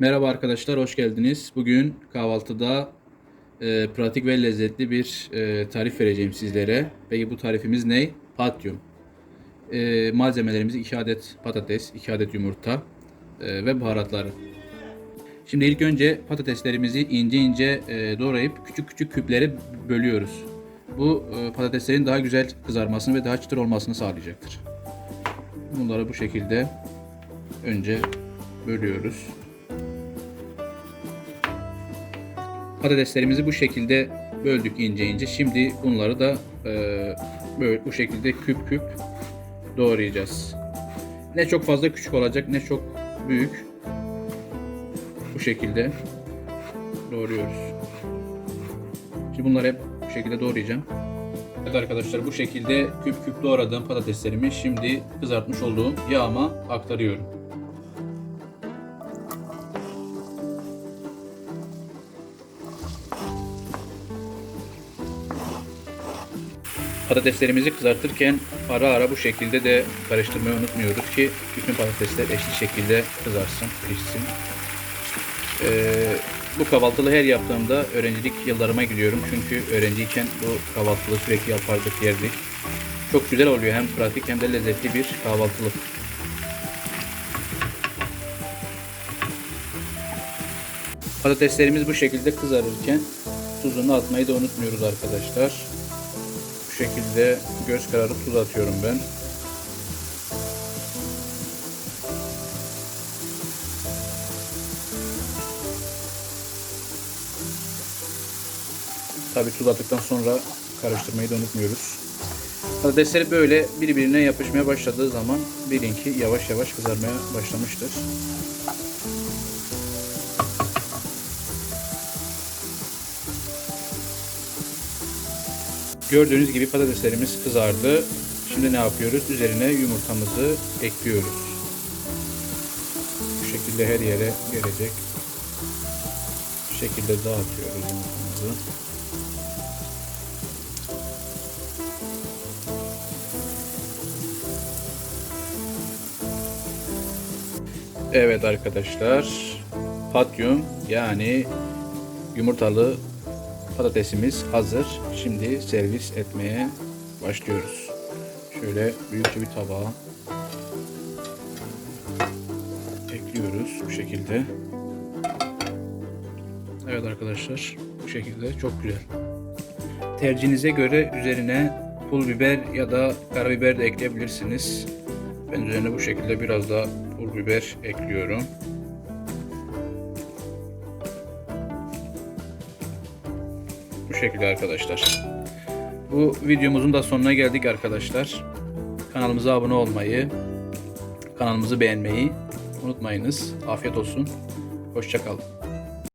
Merhaba arkadaşlar, hoş geldiniz. Bugün kahvaltıda e, pratik ve lezzetli bir e, tarif vereceğim sizlere. Peki bu tarifimiz ne? Patyum. E, malzemelerimiz 2 adet patates, 2 adet yumurta e, ve baharatları. Şimdi ilk önce patateslerimizi ince ince e, doğrayıp küçük küçük küplere bölüyoruz. Bu e, patateslerin daha güzel kızarmasını ve daha çıtır olmasını sağlayacaktır. Bunları bu şekilde önce bölüyoruz. Patateslerimizi bu şekilde böldük ince ince. Şimdi bunları da e, böyle bu şekilde küp küp doğrayacağız. Ne çok fazla küçük olacak ne çok büyük. Bu şekilde doğruyoruz. Şimdi bunları hep bu şekilde doğrayacağım. Evet arkadaşlar bu şekilde küp küp doğradığım patateslerimi şimdi kızartmış olduğum yağıma aktarıyorum. Patateslerimizi kızartırken ara ara bu şekilde de karıştırmayı unutmuyoruz ki bütün patatesler eşit şekilde kızarsın, pişsin. Ee, bu kahvaltılı her yaptığımda öğrencilik yıllarıma gidiyorum. Çünkü öğrenciyken bu kahvaltılı sürekli yapardık, yerdik. Çok güzel oluyor. Hem pratik hem de lezzetli bir kahvaltılık. Patateslerimiz bu şekilde kızarırken tuzunu atmayı da unutmuyoruz arkadaşlar. Şekilde göz kararı tuz atıyorum ben. Tabi tuz attıktan sonra karıştırmayı da unutmuyoruz. Patatesler böyle birbirine yapışmaya başladığı zaman bilin ki yavaş yavaş kızarmaya başlamıştır. Gördüğünüz gibi patateslerimiz kızardı. Şimdi ne yapıyoruz? Üzerine yumurtamızı ekliyoruz. Bu şekilde her yere gelecek. Bu şekilde dağıtıyoruz yumurtamızı. Evet arkadaşlar. Patyum yani yumurtalı patatesimiz hazır. Şimdi servis etmeye başlıyoruz. Şöyle büyükçe bir tabağa ekliyoruz bu şekilde. Evet arkadaşlar bu şekilde çok güzel. Tercihinize göre üzerine pul biber ya da karabiber de ekleyebilirsiniz. Ben üzerine bu şekilde biraz daha pul biber ekliyorum. Bu şekilde arkadaşlar. Bu videomuzun da sonuna geldik arkadaşlar. Kanalımıza abone olmayı, kanalımızı beğenmeyi unutmayınız. Afiyet olsun. Hoşçakalın.